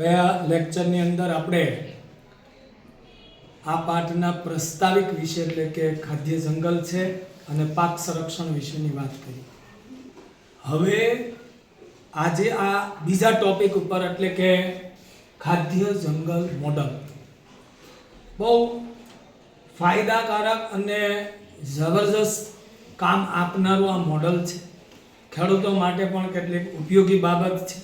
ગયા લેક્ચરની અંદર આપણે આ પાઠના પ્રસ્તાવિક વિશે એટલે કે ખાદ્ય જંગલ છે અને પાક સંરક્ષણ વિશેની વાત કરી. હવે આજે આ બીજા ટોપિક ઉપર એટલે કે ખાદ્ય જંગલ મોડલ બહુ ફાયદાકારક અને જબરજસ્ત કામ આપનારું આ મોડલ છે. ખેડૂતો માટે પણ કેટલીક ઉપયોગી બાબત છે.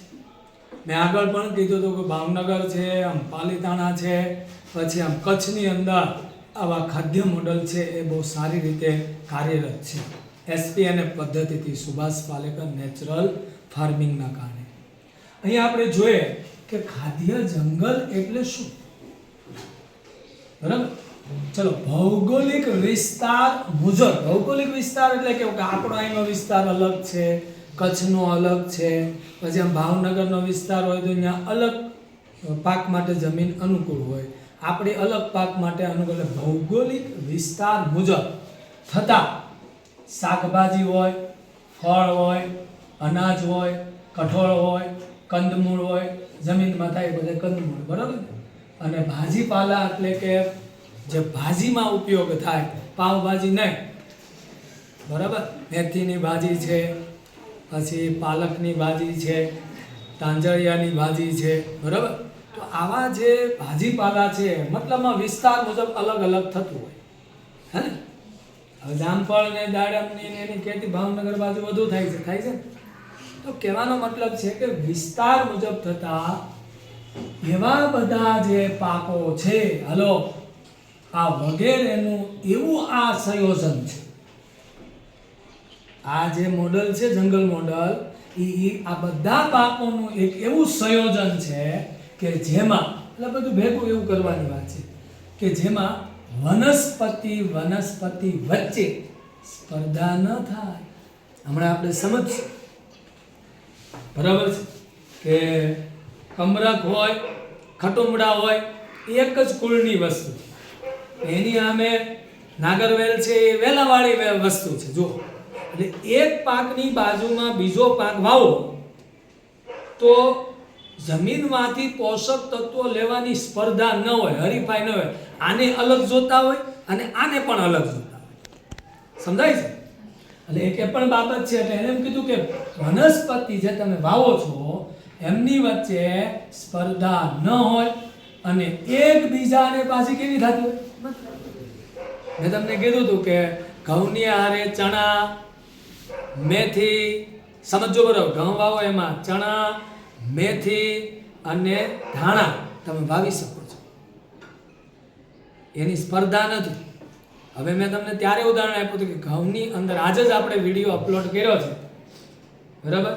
મેં આગળ પણ કીધું હતું કે ભાવનગર છે, આમ પાલીતાણા છે, પછી આમ કચ્છની અંદર આવા ખાદ્ય મોડલ છે એ બહુ સારી રીતે કાર્યરત છે. એસપી અને પદ્ધતિથી સુભાષ પાલેકર નેચરલ ફાર્મિંગના કારણે. અહીંયા આપણે જોઈએ કે ખાદ્ય જંગલ એટલે શું? બરાબર? ચલો, ભૌગોલિક વિસ્તાર મુજબ, ભૌગોલિક વિસ્તાર એટલે કેવું કે આપણો અહીંનો વિસ્તાર અલગ છે કચ્છનો અલગ છે. પછી આમ ભાવનગરનો વિસ્તાર હોય તો અહીંયા અલગ પાક માટે જમીન અનુકૂળ હોય. આપણે અલગ પાક માટે અનુકૂળ ભૌગોલિક વિસ્તાર મુજબ થતાં શાકભાજી હોય, ફળ હોય, અનાજ હોય, કઠોળ હોય, કંદમૂળ હોય, જમીનમાં થાય એ બધા કંદમૂળ, બરાબર? અને ભાજીપાલા એટલે કે જે ભાજીમાં ઉપયોગ થાય, પાવભાજી નહીં, બરાબર? મેથીની ભાજી છે પછી પાલકની ભાજી છે, તાંજળિયાની ભાજી છે, બરાબર? તો આવા જે ભાજીપાલા છે, મતલબમાં વિસ્તાર મુજબ અલગ અલગ થતું હોય. હે ને? હવે જામફળ ને દાડમની એની ખેતી ભાવનગર બાજુ વધુ થાય છે થાય છે તો કહેવાનો મતલબ છે કે વિસ્તાર મુજબ થતા એવા બધા જે પાકો છે, હલો, આ વગેરેનું એવું આ સંયોજન છે. આ જે મોડલ છે, જંગલ મોડલ એ આ બધા પાકોનું એક એવું સંયોજન છે કે જેમાં, એટલે બધું ભેગું એવું કરવાની વાત છે, કે જેમાં વનસ્પતિ વનસ્પતિ વચ્ચે સ્પર્ધા ન થાય. હમણાં આપણે સમજશું બરાબર છે કે કમરક હોય, ખટુમડા હોય, એક જ કુળની વસ્તુ. એની સામે નાગરવેલ છે, એ વેલાવાળી વસ્તુ છે જો એટલે એક પાકની બાજુમાં બીજો પાક વાવો, તો જમીનમાંથી પોષક તત્વો લેવાની સ્પર્ધા ન હોય, હરીફાઈ ન હોય, આને અલગ જોતા હોય અને આને પણ અલગ જોતા હોય. સમજાય છે? એટલે એક એ પણ બાબત છે, એટલે એને એમ કીધું કે વનસ્પતિ જે તમે વાવો છો, એમની વચ્ચે સ્પર્ધા ન હોય અને એકબીજાને પાછી કેવી થતી? મેં તમને કીધું હતું કે ઘઉંની હારે ચણા મેથી સમજો બરાબર ઘઉં વાવો એમાં, ચણા, મેથી અને ધાણા તમે વાવી શકો છો. એની સ્પર્ધા નથી. હવે મેં તમને ત્યારે ઉદાહરણ આપ્યું હતું કે ઘઉંની અંદર આજે જ આપણે વીડિયો અપલોડ કર્યો છે. બરાબર?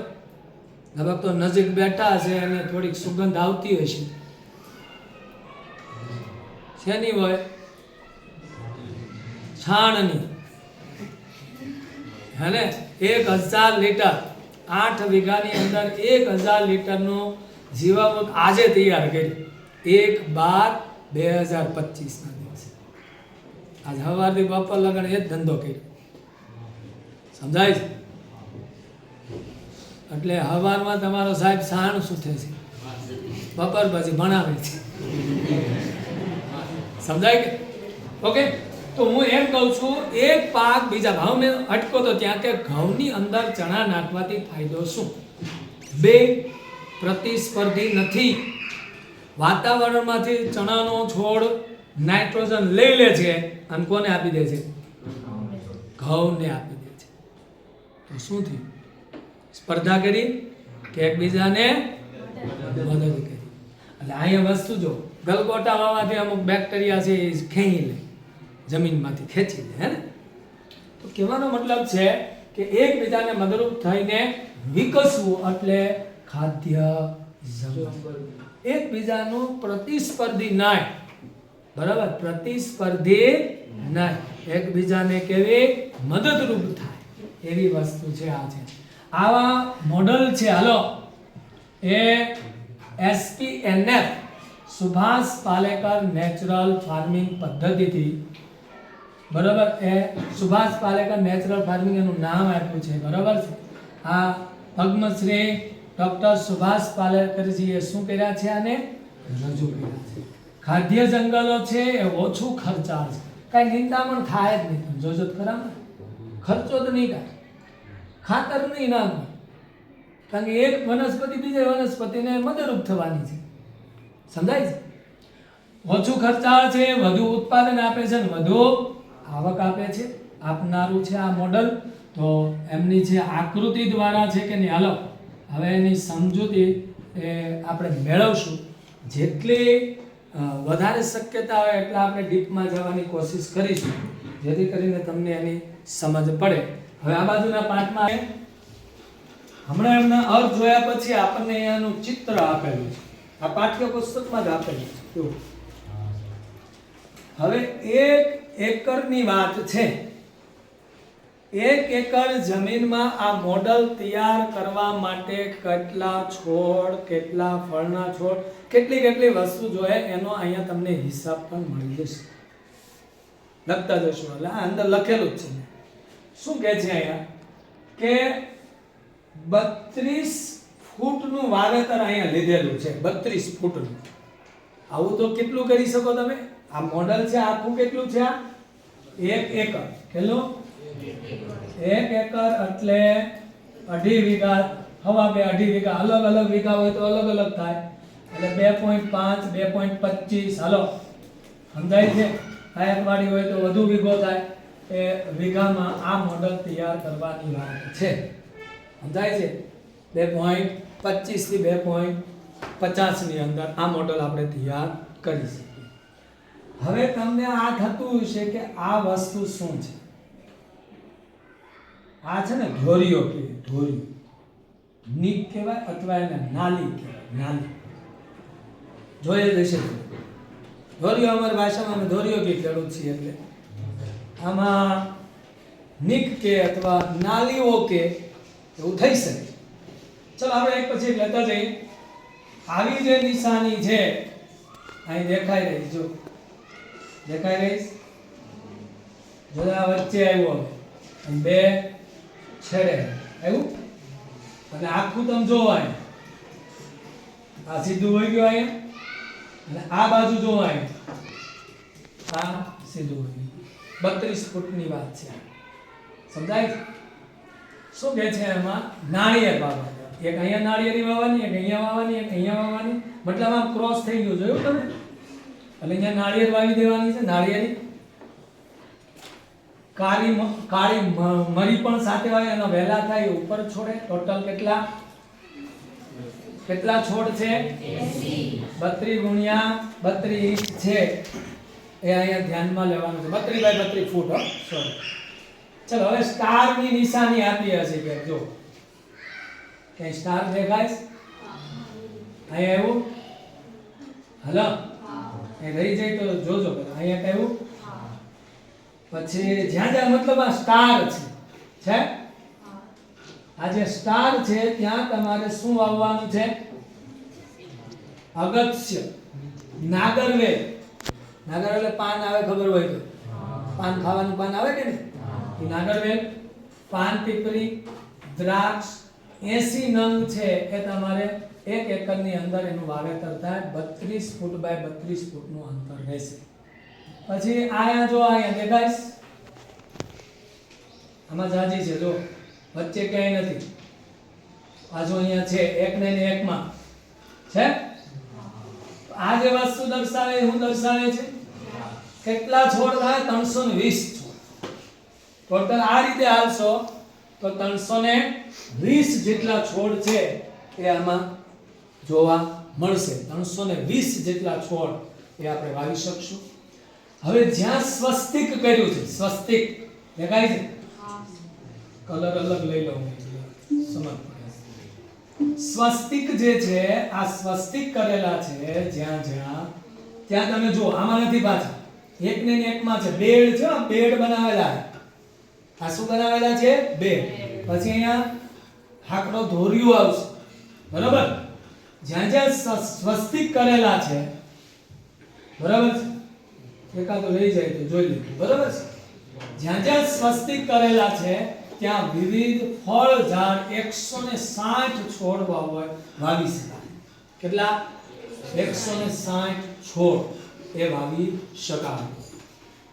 લગભગ તો નજીક બેઠા હશે અને થોડીક સુગંધ આવતી હોય છે. શેની હોય? છાણની. હેને? એક હજાર લીટર. આઠ વીઘાની અંદર એક હજાર લીટરનું જીવામૃત આજે તૈયાર કર્યું. એક બાર બે હજાર પચીસના દિવસે. આજ સવારથી બપોર લગન એ જ ધંધો કર્યો. સમજાય છે? એટલે હવારમાં તમારો સાહેબ સાણ સૂથે છે. બપોર પછી ભણાવે છે. સમજાય કે? ઓકે? તો હું એમ કહું છું, એક પાક બીજા ભાવ મેં અટકો તો ત્યાં કે ઘઉંની અંદર ચણા નાખવાથી ફાયદો શું? બે, પ્રતિસ્પર્ધી નથી. વાતાવરણમાંથી ચણાનો છોડ નાઇટ્રોજન લઈ લે છે અને કોને આપી દે છે? ઘઉંને આપી દે છે. તો શું થયું? સ્પર્ધા કરી કે એકબીજાને મદદ કરી? એટલે અહીંયા વસ્તુ જો, ગલગોટા વાવાથી અમુક બેક્ટેરિયા છે એ ખેંચી લે. જમીનમાંથી ખેંચી હે ને તો કહેવાનો મતલબ છે કે એકબીજાને મદદરૂપ થઈને વિકસવું એટલે ખાદ્ય જંગલ એકબીજાનું પ્રતિસ્પર્ધી નાય. બરાબર? પ્રતિસ્પર્ધી નાય. એકબીજાને કેવી? મદદરૂપ થાય. એવી વસ્તુ છે આ છે. આવા મોડલ છે, હાલો. એ SPNF Subhash Palekar natural farming પદ્ધતિથી બરાબર? એ સુભાષ પાલેકર નેચરલ ફાર્મિંગ એનું નામ આપ્યું છે. બરાબર છે? આ પદ્મશ્રી ડૉક્ટર સુભાષ પાલેકરજીએ શું કર્યા છે આને? રજૂ કર્યા છે. ખાદ્ય જંગલો છે એ ઓછું ખર્ચાળ છે. કાંઈ નિંદામણ થાય જ નહીં. તમે જોજો ખરા. ખર્ચો તો નહીં કાંઈ ખાતર નહીં નામ કારણ કે એક વનસ્પતિ બીજી વનસ્પતિને મદદરૂપ થવાની છે. સમજાય છે? ઓછું ખર્ચાળ છે, વધુ ઉત્પાદન આપે છે ને વધુ આવક આપે છે, આપનારું છે આ મોડલ, તો એમની જે આકૃતિ દ્વારા છે કે નહીં અલગ હવે એની સમજૂતી એ આપણે મેળવશું. જેટલી વધારે શક્યતા હોય એટલા આપણે ડીપમાં જવાની કોશિશ કરીશું, જેથી કરીને તમને એની સમજ પડે. હવે આ બાજુના પાઠમાં હમણાં એમના અર્થ જોયા પછી આપણને અહીંયાનું ચિત્ર આપેલું છે. આ પાઠ્ય પુસ્તકમાં જ આપેલું છે. હવે એક એકરની વાત છે. એક એકર જમીનમાં આ મોડલ તૈયાર કરવા માટે કેટલા છોડ, કેટલા ફળના છોડ, કેટલી કેટલી વસ્તુ જોઈએ એનો અહીંયા તમને હિસાબ પણ મળી જશે. લખતા જશો. એટલે આ અંદર લખેલું જ છે શું કહે છે અહીંયા? કે બત્રીસ ફૂટનું વાવેતર અહીંયા લીધેલું છે. બત્રીસ ફૂટનું. આવું તો કેટલું કરી શકો તમે? આ મોડલ છે, આખું કેટલું છે આ? એક એકર. કેટલું? એક એકર એટલે અઢી વીઘા, હવા બે અઢી વીઘા. અલગ અલગ વીઘા હોય તો અલગ અલગ થાય. એટલે બે પોઈન્ટ પાંચ, બે પોઈન્ટ પચીસ. હાલો. સમજાય છે? કાયકવાડી હોય તો વધુ વીઘો થાય. એ વીઘામાં આ મોડલ તૈયાર કરવાની વાત છે. સમજાય છે? બે પોઈન્ટ પચીસથી બે પોઈન્ટ પચાસની અંદર આ મોડલ આપણે તૈયાર કરી શકીએ હવે તમને આ થતું છે કે આ વસ્તુ શું છે? આ છે ને ઢોરીઓ કે ઢોરી નીક કહેવાય અથવા એને નાલી કહેવાય, નાલી. જોઈએ જશે ઢોરીઓ અમારી ભાષામાં અમે ઢોરીઓ કે ખેડૂત છીએ એટલે. આમાં નીક કે અથવા નાલીઓ કે એવું થઈ શકે. ચલો આપણે એક પછી લેતા જઈએ. આવી જે નિશાની છે, અહીં દેખાઈ રહી જો દેખાઈ રહી જો વચ્ચે આવ્યો અને બે છેડે. આવ્યું અને આખું તમે જોવાય આ સીધું હોય ગયું અહીંયા? અને આ બાજુ જોવાય આ સીધું હોય બત્રીસ ફૂટની વાત છે. સમજાય શું કહે છે એમાં? નાળિયેર વાવવાની. એક અહીંયા નાળિયેરી વાવવાની, એક અહીંયા વાવવાની, એક અહીંયા વાવવાની. મતલબ આમ ક્રોસ થઈ ગયું. જોયું તમે? એટલે અહીંયા નાળિયેર વાવી દેવાની છે નાળિયેરી કાળી કાળી મરી પણ સાથે વાવે અને વહેલા થાય ઉપર છોડે. ટોટલ કેટલા? કેટલા છોડ છે? બત્રીસ ગુણ્યા બત્રીસ છે. એ અહીંયા ધ્યાનમાં લેવાનું છે. બત્રીસ બાય બત્રીસ ફૂટ, હો. સોરી ચલો, હવે સ્ટારની નિશાની આપી હશે કે જો. કે સ્ટાર દેખાય? અહીંયા એવું? હલો. એ રહી જાય તો જોજો અહીંયા કહેવું? પછી જ્યાં જ્યાં મતલબ આ સ્ટાર છે છે? આ જે સ્ટાર છે ત્યાં તમારે શું વાવવાનું છે? અગત્ય. નાગરવેલ. નાગર એટલે પાન આવે ખબર હોય તો? પાન ખાવાનું પાન આવે કે નહીં? નાગરવેલ, પાન, પીપરી, દ્રાક્ષ, એસી નંગ છે એ તમારે એક એકરની અંદર એનું વાવેતર થાય, બત્રીસ ફૂટ બાય બત્રીસ ફૂટનું અંતર રહેશે. પછી આયા જો અહીંયા દેખાય. આમાં જાજી છે, જો. વચ્ચે ક્યાંય નથી. આ જો અહીંયા છે એક ને ને એકમાં. છે? આ જે વસ્તુ દર્શાવે હું દર્શાવે છે? કેટલા છોડ થાય? ત્રણસો ને વીસ છોડ. ટોટલ આ રીતે હાલશો, તો ત્રણસો ને વીસ જેટલા છોડ છે એ આમાં જોવા મળશે. ત્રણસો ને વીસ જેટલા છોડ એ આપણે વાવી શકશું. હવે જ્યાં સ્વસ્તિક કર્યું છે, સ્વસ્તિક, દેખાય છે? કલર અલગ લઈ લઉં સમજ સ્વસ્તિક જે છે, આ સ્વસ્તિક કરેલા છે, જ્યાં જ્યાં, ત્યાં તમે જુઓ, આમાં નથી પાછા. એક ને એકમાં છે, બેડ છે બેડ બનાવેલા આ શું બનાવેલા છે? બેડ. પછી અહીંયા હાકડો ધોરિયું આવશે. બરાબર? જ્યાં જ્યાં સ્વસ્તિક કરેલા છે, બરાબર છે? એકાદો લઈ જાય તો જોઈ લીધું બરાબર છે? જ્યાં જ્યાં સ્વસ્તિક કરેલા છે, ત્યાં વિવિધ ફળ ઝાડ એકસો ને સાઠ છોડ હોય વાવી શકાય. કેટલા? એકસો ને સાઠ છોડ એ વાવી શકાય.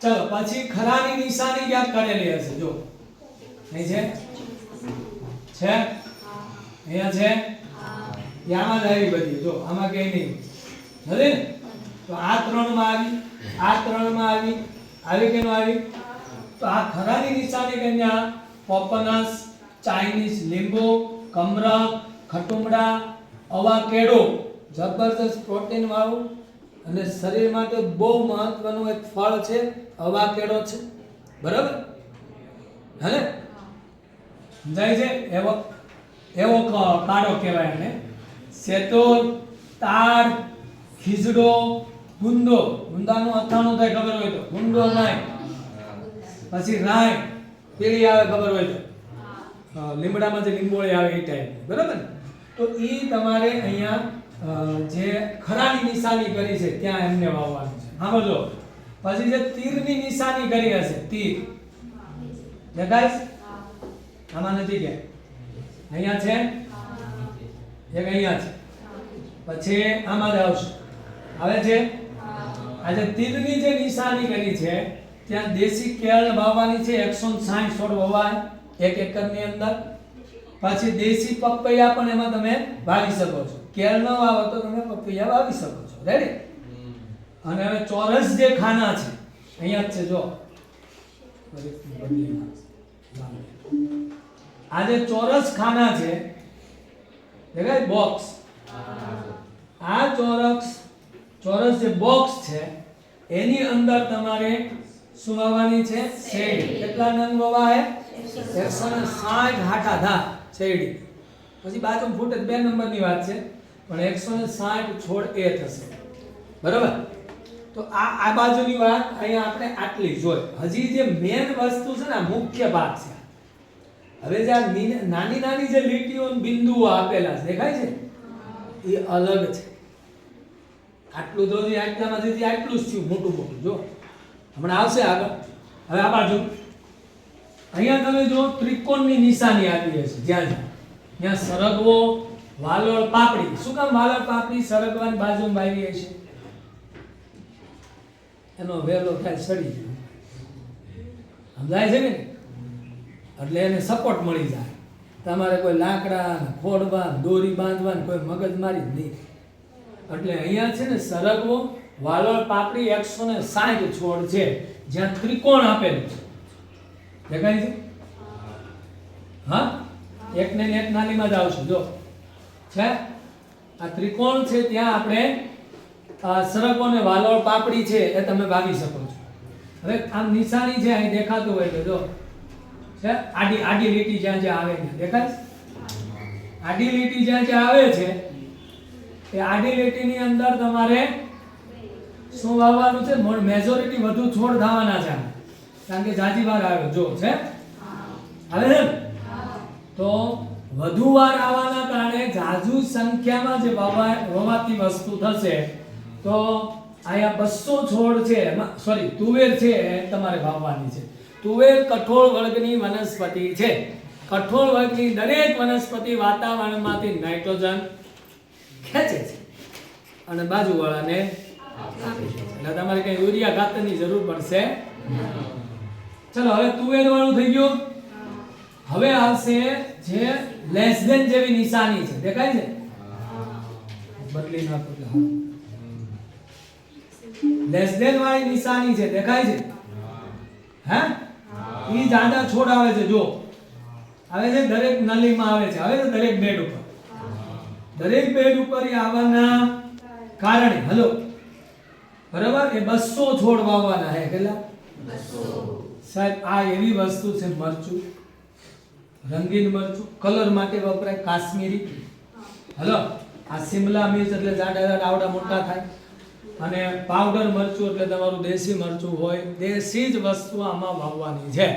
ચલો, પછી ખરાની નિશાની ક્યાં કરેલી હશે, જો. અહીં છે? છે? અહીંયા છે? આમાં જ બધી, જો, આમાં કઈ નહીં. ને? તો આ ત્રણમાં આવી, આ ત્રણમાં આવી આવી કે આવી? તો આ ખરાની નિશાની કન્યા પોપનસ, ચાઇનીઝ લીંબુ કમરક ખટુમડા અવાકેડો જબરદસ્ત પ્રોટીન વાળું અને શરીર માટે બહુ મહત્વનું એક ફળ છે અવાકેડો છે. બરાબર? હે સમજાય છે? એવો એવો કાળો કહેવાય એને. સેતોર તાર ખીજડો ગુંદો. ગુંદાનું અથાણું થાય ખબર હોય તો. ગુંદો નાય. પછી રાય. પેલી આવે ખબર હોય તો. લીમડામાં જે લીંબોળી આવે એ ટાઈપ બરાબર? તો એ તમારે અહીંયા જે ખરાની નિશાની કરી છે ત્યાં એમને વાવવાનું છે. સાંભળજો પછી જે તીરની નિશાની કરી હશે તીર. દેખાય આમાં નથી કે અહીંયા છે? એક અહીંયા છે. પછી આમાં જ આવશે. આવે છે? આજે તીરની જે નિશાની કરી છે ત્યાં દેશી કેળ વાવવાની છે 160 છોડ વવાય એક એકરની અંદર. પછી દેશી પપૈયા પણ એમાં તમે વાવી શકો છો. કેળ ન વાવો તો તમે પપૈયા વાવી શકો છો. રેડી અને હવે ચોરસ જે ખાના છે અહીંયા જ છે જો. આજે ચોરસ ખાના છે દેખાય બોક્સ આ ચોરસ ચોરસ જે બોક્સ છે એની અંદર તમારે શું વાવવાની છે? શેરડી. કેટલા નંગ વવા ને સાઠ હાટા ધા શેરડી. પછી બાજુ ફૂટે બે નંબરની વાત છે પણ એકસો ને સાઠ છોડ એ થશે. બરાબર? તો આ આ બાજુની વાત અહીંયા આપણે આટલી જોઈ હજી જે મેન વસ્તુ છે ને મુખ્ય ભાગ છે. હવે જે આ નાની નાની જે લીટીઓ બિંદુઓ આપેલા છે, દેખાય છે? એ અલગ છે. આટલું તો હજી આટલું જ થયું, મોટું મોટું. જો, હમણાં આવશે આગળ. હવે આ બાજુ. અહીંયા તમે જો ત્રિકોણની નિશાની આપી હશે, જ્યાં જ્યાં સરગવો, વાલોળ, પાપડી. શું કામ વાલોળ, પાપડી, સરગવાની બાજુમાં આવી હશે એનો વેલો થાય સડી ગયો. સમજાય છે ને એટલે એને સપોર્ટ મળી જાય. તમારે કોઈ લાકડા, ખોડવા, દોરી બાંધવા કોઈ મગજમારી નહીં. એટલે અહીંયા છે ને સરગવો, વાલોળ પાપડી એકસો ને સાઠ છોડ છે. જ્યાં ત્રિકોણ આપેલું છે. દેખાય છે? હા? એક ને એક નાનીમાં જ આવશું. જો. છે? આ ત્રિકોણ છે ત્યાં આપણે સરગવો ને વાલોળ પાપડી છે એ તમે વાવી શકો છો. હવે આમ નિશાની છે અહીં દેખાતું હોય તો જો. છે? આડી આડી લીટી જ્યાં જ્યાં આવે છે દેખાય આડી લીટી જ્યાં જ્યાં આવે છે, એ આડી લીટીની અંદર તમારે શું વાવવાનું છે? મેજોરિટી વધુ છોડ થવાના છે કારણ કે જાજી વાર આવ્યો. જો, છે? છે તો વધુ વાર આવવાના કારણે જાજુ સંખ્યામાં જે વાવવા વવાતી વસ્તુ થશે, તો અહીંયા બસો છોડ છે સોરી તુવેર છે તમારે વાવવાની છે. તુવેર કઠોળ વર્ગની વનસ્પતિ છે. કઠોળ વર્ગની દરેક વનસ્પતિ વાતાવરણમાંથી નાઇટ્રોજન ખેંચે છે. અને બાજુવાળાને એટલે તમારે કઈ યુરિયા ખાતરની જરૂર પડશે ચલો, હવે તુવેર વાળું થઈ ગયું. હવે આવશે જે લેસ ધેન જેવી નિશાની છે. દેખાય છે? બદલી નાખો એટલે લેસ ધેન વાળી નિશાની છે. દેખાય છે? હે? ઈ જાડા છોડ આવે છે જો. આવે છે દરેક નલીમાં આવે છે. આવે છે દરેક બેડ ઉપર? દરેક બેડ ઉપર એ આવવાના કારણે. હલો. બરાબર? એ બસો છોડ વાવવાના હે કેટલા? સાહેબ આ એવી વસ્તુ છે મરચું. રંગીન મરચું. કલર માટે વપરાય કાશ્મીરી. હલો. આ સિમલા મિર્ચ એટલે જાડા જાડા આવડા મોટા થાય. અને પાવડર મરચું એટલે તમારું દેશી મરચું હોય દેશી જ વસ્તુ આમાં વાવવાની છે.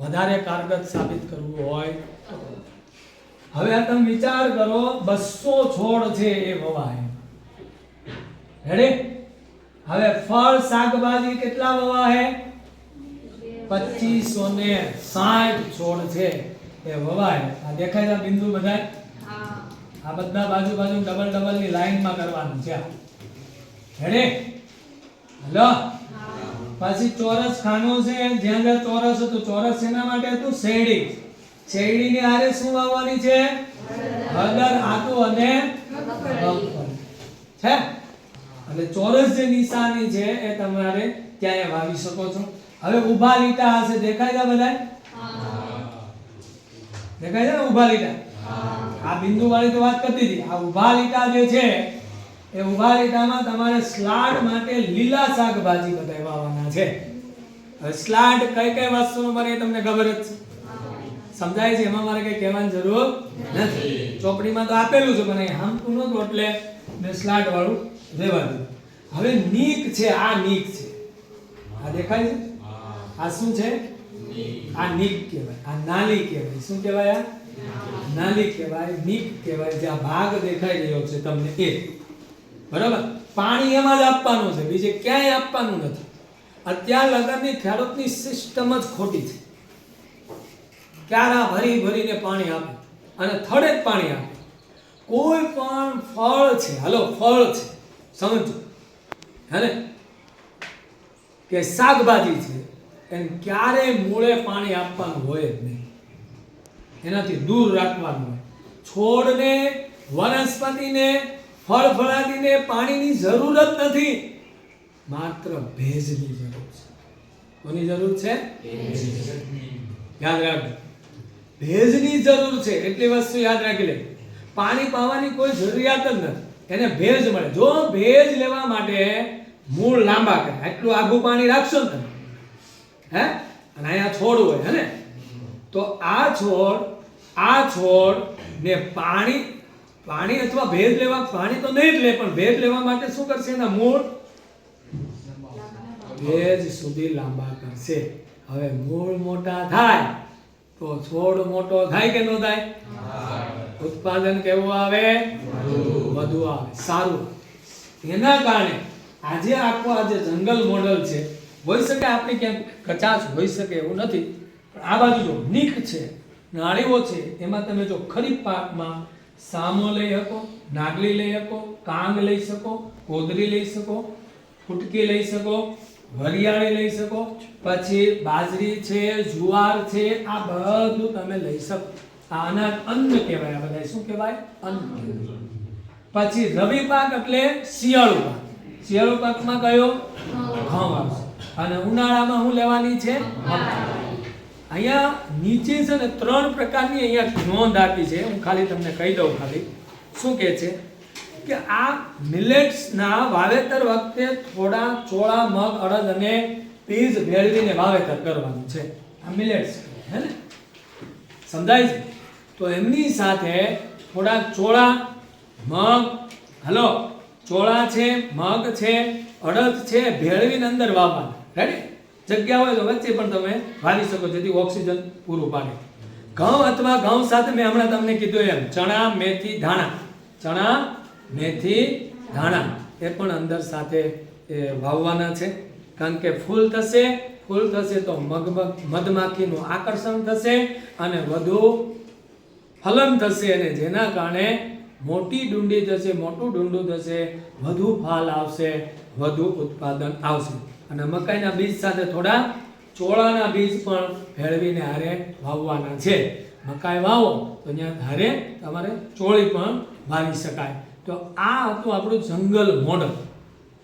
વધારે કારગત સાબિત કરવું હોય હવે તમે વિચાર કરો બસો છોડ છે એ વવાય. રેડે હવે ફળ શાકભાજી કેટલા વવાય? પચીસો ને સાઠ છોડ છે એ વવાય. આ દેખાય બિંદુ બધાય? આ બધા બાજુ બાજુ ડબલ ડબલની લાઈનમાં કરવાનું છે. રેડી હલો પછી ચોરસ ખાનું છે જ્યાં જ્યાં ચોરસ હતું. ચોરસ એના માટે હતું શેરડી. શેરડીની આરે શું વાવવાની છે? હળદર આદુ અને છે? એટલે ચોરસ જે નિશાની છે એ તમારે ક્યાંય વાવી શકો છો. હવે ઊભા લીટા હશે. દેખાય છે બધા દેખાય છે ને ઊભા લીટા? આ બિંદુ વાળી તો વાત કરતી હતી આ ઊભા લીટા જે છે એ ઊભા લીટામાં તમારે સ્લાડ માટે લીલા શાકભાજી બધા વાવવાના છે સ્લાડ કઈ કઈ વસ્તુનું એ તમને ખબર જ છે. સમજાય છે? એમાં મારે કઈ કહેવાની જરૂર નથી. ચોપડીમાં તો આપેલું છે, પણ અહીં હામતું નહોતું, એટલે મેં સ્લાડ વાળું રહેવા દીધું. હવે નીક છે, આ નીક છે. આ દેખાય છે? આ શું છે? આ નીક કહેવાય. આ નાલી કહેવાય. શું કહેવાય આ? નાલી કહેવાય, નીક કહેવાય. જે આ ભાગ દેખાઈ રહ્યો છે તમને એ. બરાબર? પાણી એમાં જ આપવાનું છે. બીજે ક્યાંય આપવાનું નથી. અત્યાર લગનની ખેડૂતની સિસ્ટમ જ ખોટી છે. ક્યારા ભરી ભરીને પાણી આપે અને થડે જ પાણી આપે. કોઈ પણ ફળ છે, હાલો, ફળ છે, સમજો. હે કે શાકભાજી છે એને ક્યારેય મૂળે પાણી આપવાનું હોય જ નહીં. એનાથી દૂર રાખવાનું હોય. છોડને, વનસ્પતિને ફળ ફળાદીને પાણીની જરૂર જ નથી. માત્ર ભેજની જરૂર છે. કોની જરૂર છે? યાદ રાખજો. ભેજની જરૂર છે. એટલી વસ્તુ યાદ રાખી લે. પાણી પાવાની કોઈ જરૂરિયાત જ નથી. એને ભેજ મળે. જો ભેજ લેવા માટે મૂળ લાંબા કરે એટલું આઘું પાણી રાખશો ને તમે. હે? અને અહીંયા છોડ હોય, હે ને? તો આ છોડ આ છોડ ને પાણી પાણી અથવા ભેજ લેવા, પાણી તો નહીં જ લે, પણ ભેજ લેવા માટે શું કરશે એના મૂળ? ભેજ સુધી લાંબા કરશે. હવે મૂળ મોટા થાય, તો છોડ મોટો થાય કે ન થાય? ઉત્પાદન કેવું આવે? વધુ આવે. સારું. એના કારણે આજે આખો આજે જંગલ મોડલ છે, હોઈ શકે આપણી ક્યાંક કચાશ હોઈ શકે એવું નથી, પણ આ બાજુ જો નીક છે, નાળીઓ છે, એમાં તમે જો ખરીફ પાકમાં સામો લઈ શકો નાગલી લઈ શકો કાંગ લઈ શકો કોદરી લઈ શકો ફૂટકી લઈ શકો વરિયાળી લઈ શકો પછી બાજરી છે જુવાર છે આ બધું તમે લઈ શકો. આ અનાજ અન્ન કહેવાય આ બધા શું કહેવાય? અન્ન પછી રવિ પાક એટલે શિયાળુ પાક. શિયાળુ પાકમાં કયો? ઘઉં. આવશે. અને ઉનાળામાં હું લેવાની છે. અહીંયા નીચે છે ને ત્રણ પ્રકારની અહીંયા નોંધ આપી છે. હું ખાલી તમને કહી દઉં ખાલી. શું કહે છે? કે આ મિલેટ્સના વાવેતર વખતે થોડા ચોળા, મગ, અડદ અને પીઝ ભેળવીને વાવેતર કરવાનું છે. આ મિલેટ્સ હે ને? સમજાય છે? તો એમની સાથે થોડા ચોળા, મગ, હલો, ચોળા છે, મગ છે, અડદ છે, ભેળવીને અંદર વાવવાના. રેડી જગ્યા હોય તો વચ્ચે પણ તમે વાવી શકો, જેથી ઓક્સિજન પૂરું પાડે. ઘઉં અથવા ઘઉં સાથે મેં હમણાં તમને કીધું એમ, ચણા, મેથી, ધાણા. ચણા, મેથી, ધાણા. એ પણ અંદર સાથે એ વાવવાના છે, કારણ કે ફૂલ થશે ફૂલ થશે તો મગમગ, મધમાખીનું આકર્ષણ થશે અને વધુ ફલન થશે અને જેના કારણે મોટી ડુંડી થશે મોટું ડુંડું થશે, વધુ ફાલ આવશે, વધુ ઉત્પાદન આવશે. અને મકાઈના બીજ સાથે થોડા ચોળાના બીજ પણ ભેળવીને હારે વાવવાના છે. મકાઈ વાવો તો ત્યાં હારે તમારે ચોળી પણ વાવી શકાય. તો આ હતું આપણું જંગલ મોડલ.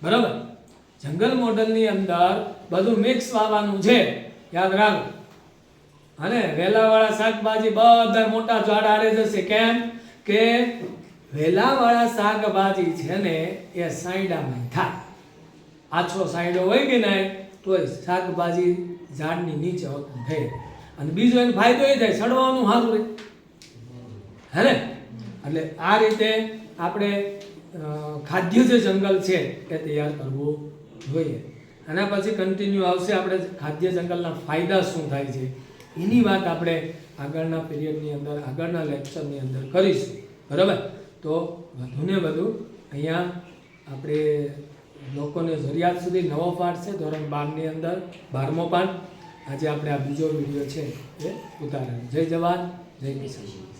બરાબર? જંગલ મોડલની અંદર બધું મિક્સ વાવવાનું છે. યાદ રાખો. અને વેલાવાળા શાકભાજી બધા મોટા ઝાડ આડે જશે. કેમ? કે વેલાવાળા શાકભાજી છે ને એ સાયડામાં થાય. આછો સાયડો હોય કે નહીં તોય શાકભાજી ઝાડની નીચે થાય અને બીજો એનો ફાયદો એ થાય, સડવાનું સારું રહે હે ને? એટલે આ રીતે આપણે ખાદ્ય જે જંગલ છે એ તૈયાર કરવું જોઈએ. આના પછી કન્ટિન્યુ આવશે આપણે ખાદ્ય જંગલના ફાયદા શું થાય છે, એની વાત આપણે આગળના પીરિયડની અંદર, આગળના લેક્ચરની અંદર કરીશું. બરાબર? તો વધુને વધુ અહીંયા આપણે લોકોને જરૂરિયાત સુધી નવો પાઠ છે, ધોરણ બારની અંદર બારમો પાઠ. આજે આપણે આ બીજો વીડિયો છે એ ઉતારેલો જય જવાન, જય કિસાન.